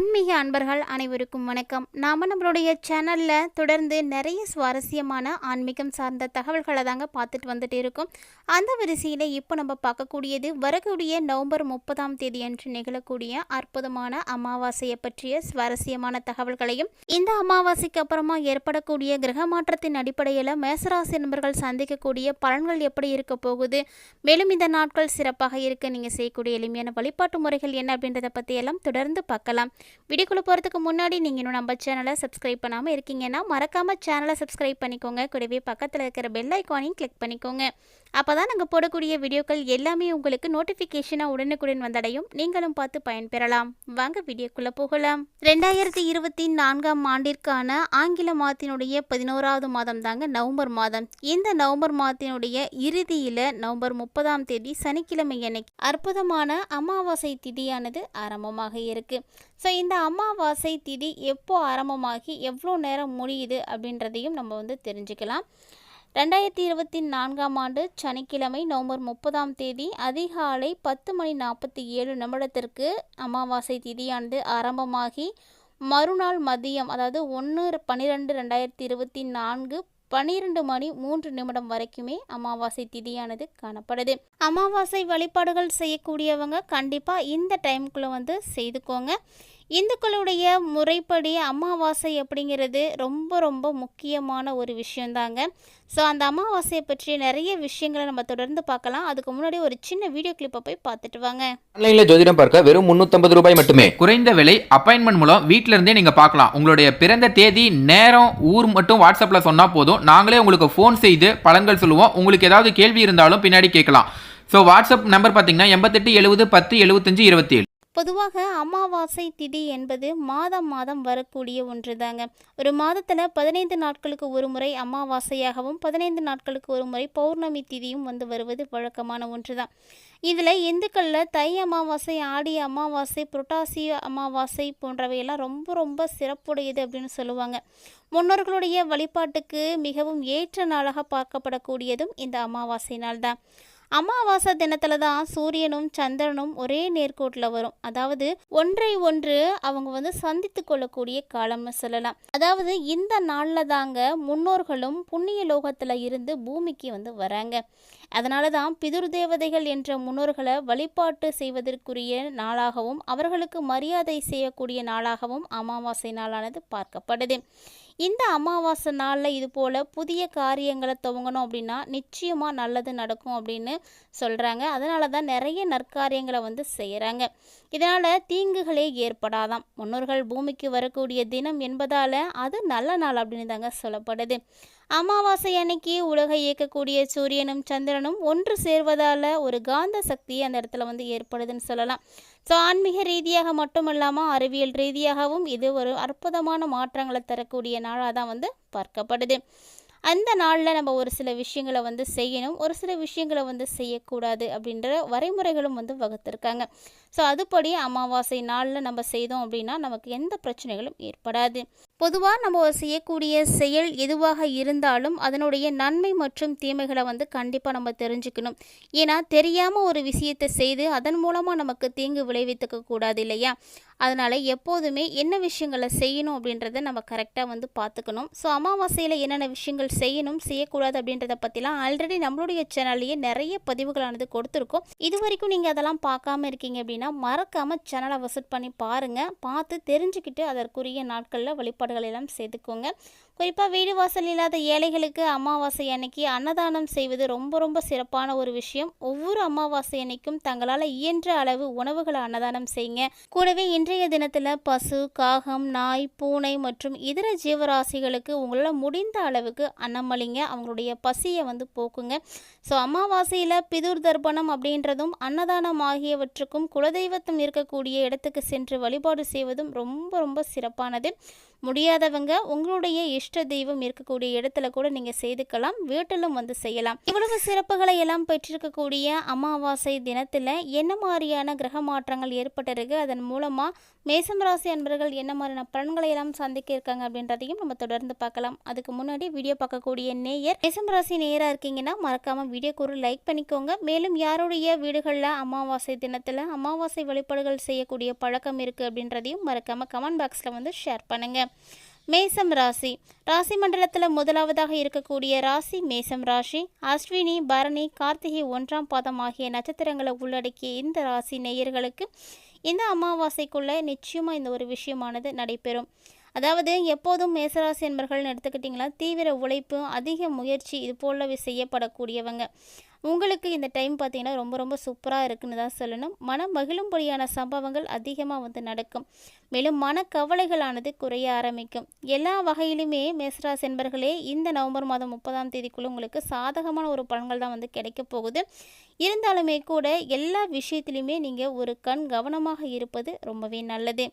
ஆன்மீக அன்பர்கள் அனைவருக்கும் வணக்கம். நாம் நம்மளுடைய சேனலில் தொடர்ந்து நிறைய சுவாரஸ்யமான ஆன்மீகம் சார்ந்த தகவல்களை தாங்க பார்த்துட்டு வந்துட்டு இருக்கோம். அந்த வரிசையில் இப்போ நம்ம பார்க்கக்கூடியது வரக்கூடிய நவம்பர் முப்பதாம் தேதி அன்று நிகழக்கூடிய அற்புதமான அமாவாசையை பற்றிய சுவாரஸ்யமான தகவல்களையும் இந்த அமாவாசைக்கு அப்புறமா ஏற்படக்கூடிய கிரக மாற்றத்தின் அடிப்படையில் மேசராசி நண்பர்கள் சந்திக்கக்கூடிய பலன்கள் எப்படி இருக்க போகுது? மேலும் இந்த நாட்கள் சிறப்பாக இருக்க நீங்கள் செய்யக்கூடிய எளிமையான வழிபாட்டு முறைகள் என்ன அப்படின்றத பற்றியெல்லாம் தொடர்ந்து பார்க்கலாம். வீடியோக்குள்ளே போகிறதுக்கு முன்னாடி நீங்கள் இன்னும் நம்ம சேனலை சப்ஸ்கிரைப் பண்ணாமல் இருக்கீங்கன்னா மறக்காமல் சேனலை சப்ஸ்கிரைப் பண்ணிக்கோங்க. கூடவே பக்கத்தில் இருக்கிற பெல் ஐக்கானையும் கிளிக் பண்ணிக்கோங்க. அப்போ தான் நாங்கள் போடக்கூடிய வீடியோக்கள் எல்லாமே உங்களுக்கு நோட்டிஃபிகேஷனாக உடனுக்குடன் வந்தடையும். நீங்களும் பார்த்து பயன்பெறலாம். வாங்க வீடியோக்குள்ளே போகலாம். ரெண்டாயிரத்தி இருபத்தி நான்காம் ஆண்டிற்கான ஆங்கில மாதத்தினுடைய பதினோராவது மாதம் தாங்க நவம்பர் மாதம். இந்த நவம்பர் மாதத்தினுடைய இறுதியில் நவம்பர் முப்பதாம் தேதி சனிக்கிழமை அன்னைக்கு அற்புதமான அமாவாசை திதியானது ஆரம்பமாக இருக்கு. ஸோ இந்த அமாவாசை திதி எப்போ ஆரம்பமாகி எவ்வளோ நேரம் முடியுது அப்படின்றதையும் நம்ம வந்து தெரிஞ்சுக்கலாம். ரெண்டாயிரத்தி இருபத்தி நான்காம் ஆண்டு சனிக்கிழமை நவம்பர் முப்பதாம் தேதி அதிகாலை பத்து மணி நாற்பத்தி ஏழு நிமிடத்திற்கு அமாவாசை திதியானது ஆரம்பமாகி மறுநாள் மதியம் அதாவது ஒன்று பன்னிரெண்டு ரெண்டாயிரத்தி இருபத்தி நான்கு பன்னிரெண்டு மணி மூன்று நிமிடம் வரைக்குமே அமாவாசை திதியானது காணப்படுது. அமாவாசை வழிபாடுகள் செய்யக்கூடியவங்க கண்டிப்பாக இந்த டைமுக்குள்ளே வந்து செய்துக்கோங்க. இந்துக்களுடைய முறைப்படி அமாவாசை அப்படிங்கிறது ரொம்ப ரொம்ப முக்கியமான ஒரு விஷயந்தாங்க. ஸோ அந்த அமாவாசையை பற்றி நிறைய விஷயங்களை நம்ம தொடர்ந்து பார்க்கலாம். அதுக்கு முன்னாடி ஒரு சின்ன வீடியோ கிளிப்பை போய் பார்த்துட்டு வாங்க. ஆன்லைன்ல ஜோதிடம் பார்க்க வெறும் 350 ரூபாய் மட்டுமே. குறைந்த விலை அப்பாயின்மெண்ட் மூலம் வீட்டில இருந்தே நீங்க பார்க்கலாம். உங்களுடைய பிறந்த தேதி நேரம் ஊர் மட்டும் வாட்ஸ்அப்ல சொன்னா போதும். நாங்களே உங்களுக்கு ஃபோன் செய்து பலன்கள் சொல்லுவோம். உங்களுக்கு ஏதாவது கேள்வி இருந்தாலும் பின்னாடி கேட்கலாம். ஸோ வாட்ஸ்அப் நம்பர் பார்த்தீங்கன்னா எண்பத்தெட்டு எழுபது பத்து எழுபத்தஞ்சு இருபத்தி ஏழு பொதுவாக அமாவாசை திதி என்பது மாதம் மாதம் வரக்கூடிய ஒன்று தாங்க ஒரு மாதத்தில் பதினைந்து நாட்களுக்கு ஒரு முறை அமாவாசையாகவும் பதினைந்து நாட்களுக்கு ஒரு முறை பௌர்ணமி திதியும் வந்து வருவது வழக்கமான ஒன்று தான் இதில் இந்துக்களில் தை அமாவாசை ஆடி அமாவாசை புரட்டாசி அமாவாசை போன்றவையெல்லாம் ரொம்ப ரொம்ப சிறப்புடையது அப்படின்னு சொல்லுவாங்க. முன்னோர்களுடைய வழிபாட்டுக்கு மிகவும் ஏற்ற நாளாக பார்க்கப்படக்கூடியதும் இந்த அமாவாசை நாள் தான் அமாவாசை தினத்தில் தான் சூரியனும் சந்திரனும் ஒரே நேர்கோட்டில் வரும். அதாவது ஒன்றை ஒன்று அவங்க வந்து சந்தித்து கொள்ளக்கூடிய காலம்னு சொல்லலாம். அதாவது இந்த நாளில் தாங்க முன்னோர்களும் புண்ணிய லோகத்தில் இருந்து பூமிக்கு வந்து வராங்க. அதனால தான் பிதுர் தேவதைகள் என்ற முன்னோர்களை வழிபாட்டு செய்வதற்குரிய நாளாகவும் அவர்களுக்கு மரியாதை செய்யக்கூடிய நாளாகவும் அமாவாசை நாளானது பார்க்கப்படுது. இந்த அமாவாசை நாளில் இது போல் புதிய காரியங்களை துவங்கணும் அப்படின்னா நிச்சயமாக நல்லது நடக்கும் அப்படின்னு சொல்கிறாங்க அதனால தான் நிறைய நற்காரியங்களை வந்து செய்கிறாங்க இதனால் தீங்குகளே ஏற்படாதாம். முன்னோர்கள் பூமிக்கு வரக்கூடிய தினம் என்பதால் அது நல்ல நாள் அப்படின்னு தாங்க சொல்லப்படுது. அமாவாசை அன்னைக்கு உலகை இயக்கக்கூடிய சூரியனும் சந்திரனும் ஒன்று சேர்வதால் ஒரு காந்த சக்தி அந்த இடத்துல வந்து ஏற்படுதுன்னு சொல்லலாம். ஸோ ஆன்மீக ரீதியாக மட்டும் இல்லாமல் அறிவியல் ரீதியாகவும் இது ஒரு அற்புதமான மாற்றங்களை தரக்கூடிய நாளாக தான் வந்து பார்க்கப்படுது. அந்த நாளில் நம்ம ஒரு சில விஷயங்களை வந்து செய்யணும் ஒரு சில விஷயங்களை வந்து செய்யக்கூடாது அப்படின்ற வரைமுறைகளும் வந்து வகுத்திருக்காங்க. ஸோ அதுபடி அமாவாசை நாளில் நம்ம செய்தோம் அப்படின்னா நமக்கு எந்த பிரச்சனைகளும் ஏற்படாது. பொதுவாக நம்ம ஒரு செய்யக்கூடிய செயல் எதுவாக இருந்தாலும் அதனுடைய நன்மை மற்றும் தீமைகளை வந்து கண்டிப்பாக நம்ம தெரிஞ்சுக்கணும். ஏன்னா தெரியாமல் ஒரு விஷயத்தை செய்து அதன் மூலமாக நமக்கு தீங்கு விளைவித்துக்க கூடாது இல்லையா? அதனால் எப்போதுமே என்ன விஷயங்களை செய்யணும் அப்படின்றத நம்ம கரெக்டாக வந்து பார்த்துக்கணும். ஸோ அமாவாசையில் என்னென்ன விஷயங்கள் செய்யணும் செய்யக்கூடாது அப்படின்றத பற்றிலாம் ஆல்ரெடி நம்மளுடைய சேனல்லையே நிறைய பதிவுகளானது கொடுத்துருக்கோம். இது வரைக்கும் நீங்கள் அதெல்லாம் பார்க்காம இருக்கீங்க அப்படின்னா மறக்காமல் சேனலை விசிட் பண்ணி பாருங்கள் பார்த்து தெரிஞ்சுக்கிட்டு அதற்குரிய நாட்களில் வழிபாடுகள் சாப்பாடுகளெல்லாம் சேர்த்துக்கோங்க. குறிப்பாக வீடு வாசல் இல்லாத ஏழைகளுக்கு அமாவாசை அன்னைக்கு அன்னதானம் செய்வது ரொம்ப ரொம்ப சிறப்பான ஒரு விஷயம். ஒவ்வொரு அமாவாசை அன்னைக்கும் தங்களால் இயன்ற அளவு உணவுகளை அன்னதானம் செய்யுங்க. கூடவே இன்றைய தினத்தில் பசு காகம் நாய் பூனை மற்றும் இதர ஜீவராசிகளுக்கு உங்களால் முடிந்த அளவுக்கு அன்னமளிங்க அவங்களுடைய பசியை வந்து போக்குங்க. ஸோ அமாவாசையில் பிதுர் தர்ப்பணம் அப்படின்றதும் அன்னதானம் ஆகியவற்றுக்கும் குலதெய்வத்தம் இருக்கக்கூடிய இடத்துக்கு சென்று வழிபாடு செய்வதும் ரொம்ப ரொம்ப சிறப்பானது. முடி முடியாதவங்க உங்களுடைய இஷ்ட தெய்வம் இருக்கக்கூடிய இடத்துல கூட நீங்கள் செய்துக்கலாம் வீட்டிலும் வந்து செய்யலாம். இவ்வளவு சிறப்புகளை எல்லாம் பெற்றிருக்கக்கூடிய அமாவாசை தினத்தில் என்ன மாதிரியான கிரக மாற்றங்கள் ஏற்பட்டிருக்கு? அதன் மூலமாக மேசம் ராசி அன்பர்கள் என்ன மாதிரியான பலன்களை எல்லாம் சந்திக்க இருக்காங்க அப்படின்றதையும் நம்ம தொடர்ந்து பார்க்கலாம். அதுக்கு முன்னாடி வீடியோ பார்க்கக்கூடிய நேயர் மேசம் ராசி நேயராக இருக்கீங்கன்னா மறக்காம வீடியோக்கு ஒரு லைக் பண்ணிக்கோங்க. மேலும் யாருடைய வீடுகளில் அமாவாசை தினத்தில் அமாவாசை வழிபாடுகள் செய்யக்கூடிய பழக்கம் இருக்குது அப்படின்றதையும் மறக்காம கமெண்ட் பாக்ஸில் வந்து ஷேர் பண்ணுங்க. மேசம் ராசி. ராசி மண்டலத்தில் முதலாவதாக இருக்கக்கூடிய ராசி மேசம் ராசி. அஸ்வினி பரணி கார்த்திகை ஒன்றாம் பாதம் ஆகிய நட்சத்திரங்களை உள்ளடக்கிய இந்த ராசி நேயர்களுக்கு இந்த அமாவாசைக்குள்ளே நிச்சயமாக இந்த ஒரு விஷயமானது நடைபெறும். அதாவது எப்போதும் மேசராசி என்பர்கள்னு எடுத்துக்கிட்டிங்களா தீவிர உழைப்பு அதிக முயற்சி இது போலவே செய்யப்படக்கூடியவங்க. உங்களுக்கு இந்த டைம் பார்த்தீங்கன்னா ரொம்ப ரொம்ப சூப்பராக இருக்குன்னு தான் சொல்லணும். மனம் மகிழும்படியான சம்பவங்கள் அதிகமாக வந்து நடக்கும். மேலும் மனக்கவலைகளானது குறைய ஆரம்பிக்கும். எல்லா வகையிலுமே மேசராசி என்பர்களே இந்த நவம்பர் மாதம் முப்பதாம் தேதிக்குள்ளே உங்களுக்கு சாதகமான ஒரு பலன்கள் தான் வந்து கிடைக்க போகுது. இருந்தாலுமே கூட எல்லா விஷயத்துலையுமே நீங்கள் ஒரு கண் கவனமாக இருப்பது ரொம்பவே நல்லது.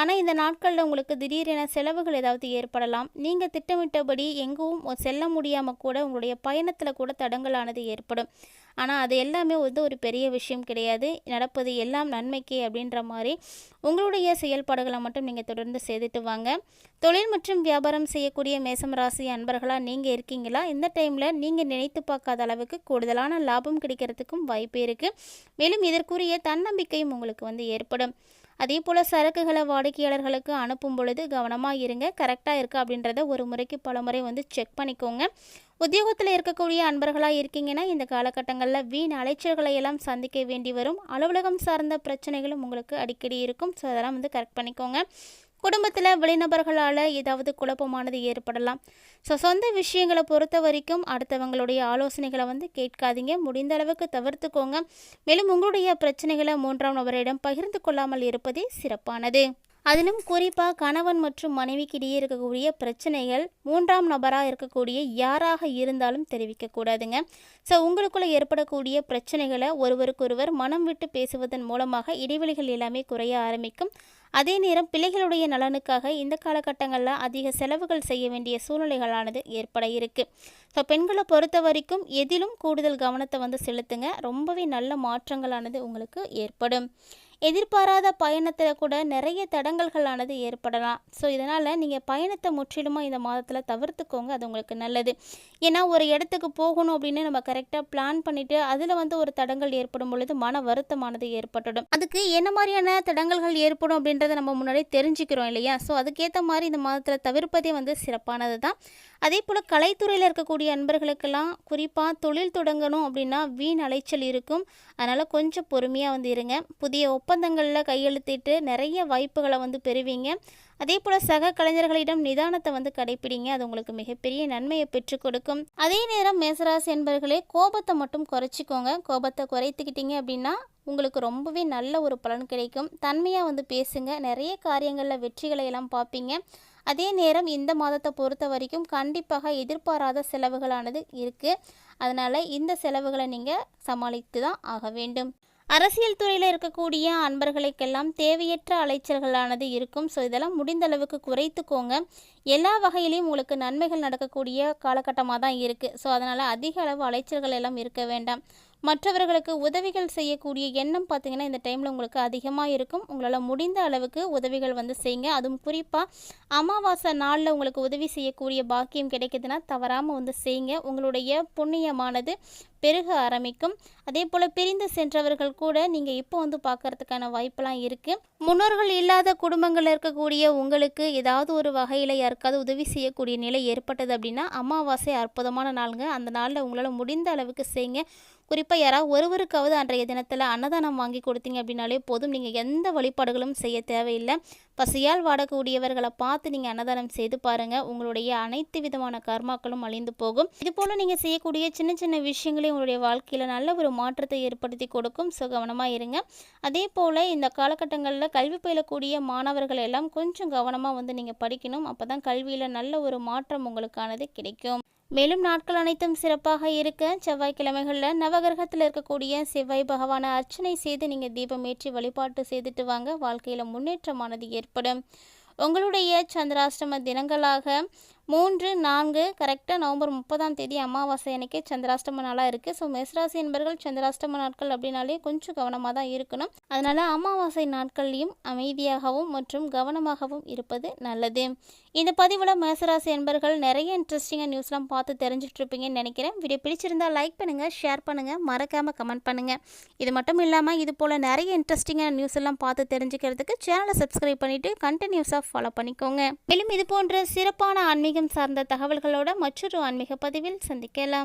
ஆனால் இந்த நாட்களில் உங்களுக்கு திடீரென செலவுகள் ஏதாவது ஏற்படலாம். நீங்கள் திட்டமிட்டபடி எங்கும் செல்ல முடியாமல் கூட உங்களுடைய பயணத்தில் கூட தடங்கலானது ஏற்படும். ஆனால் அது எல்லாமே வந்து ஒரு பெரிய விஷயம் கிடையாது. நடப்பது எல்லாம் நன்மைக்கே அப்படின்ற மாதிரி உங்களுடைய செயல்பாடுகளை மட்டும் நீங்கள் தொடர்ந்து செய்துட்டு வாங்க. தொழில் மற்றும் வியாபாரம் செய்யக்கூடிய மேசம் ராசி அன்பர்களாக நீங்கள் இருக்கீங்களா? இந்த டைமில் நீங்கள் நினைத்து பார்க்காத அளவுக்கு கூடுதலான லாபம் கிடைக்கிறதுக்கும் வாய்ப்பு இருக்குது மேலும் இதற்குரிய தன்னம்பிக்கையும் உங்களுக்கு வந்து ஏற்படும். அதே போல் சரக்குகளை வாடிக்கையாளர்களுக்கு அனுப்பும் பொழுது கவனமாக இருங்க. கரெக்டாக இருக்கா அப்படின்றத ஒரு முறைக்கு பல முறை வந்து செக் பண்ணிக்கோங்க. உத்தியோகத்தில் இருக்கக்கூடிய அன்பர்களாக இருக்கீங்கன்னா இந்த காலகட்டங்களில் வீண் அலைச்சல்களை எல்லாம் சந்திக்க வேண்டி வரும். அலுவலகம் சார்ந்த பிரச்சனைகளும் உங்களுக்கு அடிக்கடி இருக்கும். ஸோ அதெல்லாம் வந்து கரெக்ட் பண்ணிக்கோங்க. குடும்பத்தில் வெளிநபர்களால் ஏதாவது குழப்பமானது ஏற்படலாம். ஸோ சொந்த விஷயங்களை பொறுத்த வரைக்கும் அடுத்தவங்களுடைய ஆலோசனைகளை வந்து கேட்காதீங்க. முடிந்த அளவுக்கு தவிர்த்துக்கோங்க. மேலும் உங்களுடைய பிரச்சனைகளை மூன்றாம் நபரிடம் பகிர்ந்து கொள்ளாமல் இருப்பதே சிறப்பானது. அதிலும் குறிப்பாக கணவன் மற்றும் மனைவிக்கிடையே இருக்கக்கூடிய பிரச்சனைகள் மூன்றாம் நபராக இருக்கக்கூடிய யாராக இருந்தாலும் தெரிவிக்கக்கூடாதுங்க ஸோ உங்களுக்குள்ள ஏற்படக்கூடிய பிரச்சனைகளை ஒருவருக்கொருவர் மனம் விட்டு பேசுவதன் மூலமாக இடைவெளிகள் எல்லாமே குறைய ஆரம்பிக்கும். அதே நேரம் பிள்ளைகளுடைய நலனுக்காக இந்த காலகட்டங்களில் அதிக செலவுகள் செய்ய வேண்டிய சூழ்நிலைகளானது ஏற்பட இருக்கு. ஸோ பெண்களை பொறுத்த வரைக்கும் எதிலும் கூடுதல் கவனத்தை வந்து செலுத்துங்க. ரொம்பவே நல்ல மாற்றங்களானது உங்களுக்கு ஏற்படும். எதிர்பாராத பயணத்தில் கூட நிறைய தடங்கல்களானது ஏற்படலாம். ஸோ இதனால் நீங்கள் பயணத்தை முற்றிலுமாக இந்த மாதத்தில் தவிர்த்துக்கோங்க. அது உங்களுக்கு நல்லது. ஏன்னா ஒரு இடத்துக்கு போகணும் அப்படின்னு நம்ம கரெக்டாக பிளான் பண்ணிவிட்டு அதில் வந்து ஒரு தடங்கள் ஏற்படும் பொழுது மன வருத்தமானது ஏற்பட்டுடும். அதுக்கு என்ன மாதிரியான தடங்கல்கள் ஏற்படும் அப்படின்றத நம்ம முன்னாடி தெரிஞ்சுக்கிறோம் இல்லையா? ஸோ அதுக்கேற்ற மாதிரி இந்த மாதத்தில் தவிர்ப்பதே வந்து சிறப்பானது தான் அதே போல் கலைத்துறையில் இருக்கக்கூடிய அன்பர்களுக்கெல்லாம் குறிப்பாக தொழில் தொடங்கணும் அப்படின்னா வீண் அலைச்சல் இருக்கும். அதனால் கொஞ்சம் பொறுமையாக வந்து இருங்க. புதிய ஒப்பந்தங்களில் கையெழுத்திட்டு நிறைய வாய்ப்புகளை வந்து பெறுவீங்க. அதே போல் சக கலைஞர்களிடம் நிதானத்தை வந்து கடைப்பிடிங்க. அது உங்களுக்கு மிகப்பெரிய நன்மையை பெற்றுக் கொடுக்கும். அதே நேரம் மேசராசி என்பர்களே கோபத்தை மட்டும் குறைச்சிக்கோங்க. கோபத்தை குறைத்துக்கிட்டீங்க அப்படின்னா உங்களுக்கு ரொம்பவே நல்ல ஒரு பலன் கிடைக்கும். தன்மையாக வந்து பேசுங்க. நிறைய காரியங்களில் வெற்றிகளை எல்லாம் பார்ப்பீங்க. அதே நேரம் இந்த மாதத்தை பொறுத்த வரைக்கும் கண்டிப்பாக எதிர்பாராத செலவுகளானது இருக்குது அதனால் இந்த செலவுகளை நீங்கள் சமாளித்து தான் ஆக வேண்டும். அரசியல் துறையில் இருக்கக்கூடிய அன்பர்களுக்கெல்லாம் தேவையற்ற அலைச்சல்களானது இருக்கும். ஸோ இதெல்லாம் முடிந்த அளவுக்கு குறைத்துக்கோங்க. எல்லா வகையிலையும் உங்களுக்கு நன்மைகள் நடக்கக்கூடிய காலகட்டமாக தான் இருக்குது ஸோ அதனால் அதிக அளவு அலைச்சல்கள் எல்லாம் இருக்க வேண்டாம். மற்றவர்களுக்கு உதவிகள் செய்யக்கூடிய எண்ணம் பார்த்தீங்கன்னா இந்த டைமில் உங்களுக்கு அதிகமாக இருக்கும். உங்களால் முடிந்த அளவுக்கு உதவிகள் வந்து செய்யுங்க. அதுவும் குறிப்பாக அமாவாசை நாளில் உங்களுக்கு உதவி செய்யக்கூடிய பாக்கியம் கிடைக்குதுன்னா தவறாமல் வந்து செய்யுங்க. உங்களுடைய புண்ணியமானது பெருக ஆரம்பிக்கும். அதே போல் பிரிந்து சென்றவர்கள் கூட நீங்கள் இப்போ வந்து பார்க்கறதுக்கான வாய்ப்பெல்லாம் இருக்குது முன்னோர்கள் இல்லாத குடும்பங்களில் இருக்கக்கூடிய உங்களுக்கு ஏதாவது ஒரு வகையில் யாருக்காவது உதவி செய்யக்கூடிய நிலை ஏற்பட்டது அப்படின்னா அமாவாசை அற்புதமான நாளுங்க. அந்த நாளில் உங்களால் முடிந்த அளவுக்கு செய்யுங்க குறிப்பாக யாராவது ஒருவருக்காவது அன்றைய தினத்தில் அன்னதானம் வாங்கி கொடுத்தீங்க அப்படின்னாலே போதும். நீங்கள் எந்த வழிபாடுகளும் செய்ய தேவையில்லை. பசியால் வாடக்கூடியவர்களை பார்த்து நீங்கள் அன்னதானம் செய்து பாருங்கள் உங்களுடைய அனைத்து விதமான கர்மாக்களும் அழிந்து போகும். இது போல் நீங்கள் செய்யக்கூடிய சின்ன சின்ன விஷயங்களே உங்களுடைய வாழ்க்கையில் நல்ல ஒரு மாற்றத்தை ஏற்படுத்தி கொடுக்கும். ஸோ கவனமாக இருங்க. அதே போல் இந்த காலகட்டங்களில் கல்வி பயிலக்கூடிய மாணவர்கள் எல்லாம் கொஞ்சம் கவனமாக வந்து நீங்கள் படிக்கணும். அப்போ தான் கல்வியில் நல்ல ஒரு மாற்றம் உங்களுக்கானது கிடைக்கும். மேலும் நாட்கள் அனைத்தும் சிறப்பாக இருக்க செவ்வாய்க்கிழமைகளில் நவகிரகத்தில் இருக்கக்கூடிய செவ்வாய் பகவானை அர்ச்சனை செய்து நீங்கள் தீபம் ஏற்றி வழிபாட்டு செய்துட்டு வாங்க. வாழ்க்கையில் முன்னேற்றமானது ஏற்படும். உங்களுடைய சந்திராஷ்டம தினங்களாக மூன்று நான்கு கரெக்டாக நவம்பர் முப்பதாம் தேதி அமாவாசை அன்னைக்கு சந்திராஷ்டம நாளாக இருக்குது ஸோ மேசராசி என்பர்கள் சந்திராஷ்டம நாட்கள் அப்படின்னாலே கொஞ்சம் கவனமாக தான் இருக்கணும். அதனால் அமாவாசை நாட்கள்லையும் அமைதியாகவும் மற்றும் கவனமாகவும் இருப்பது நல்லது. இந்த பதிவில் மேசராசி என்பர்கள் நிறைய இன்ட்ரெஸ்டிங்காக நியூஸ்லாம் பார்த்து தெரிஞ்சிட்ருப்பீங்கன்னு நினைக்கிறேன். வீடியோ பிடிச்சிருந்தால் லைக் பண்ணுங்கள் ஷேர் பண்ணுங்கள் மறக்காமல் கமெண்ட் பண்ணுங்கள் இது மட்டும் இல்லாமல் இது போல் நிறைய இன்ட்ரெஸ்டிங்கான நியூஸ் எல்லாம் பார்த்து தெரிஞ்சுக்கிறதுக்கு சேனலை சப்ஸ்கிரைப் பண்ணிவிட்டு கண்டினியூஸாக ஃபாலோ பண்ணிக்கோங்க. மேலும் இது போன்ற சிறப்பான ஆன்மீகம் சார்ந்த தகவல்களோட மற்றொரு ஆன்மீக பதிவில் சந்திக்கலாம்.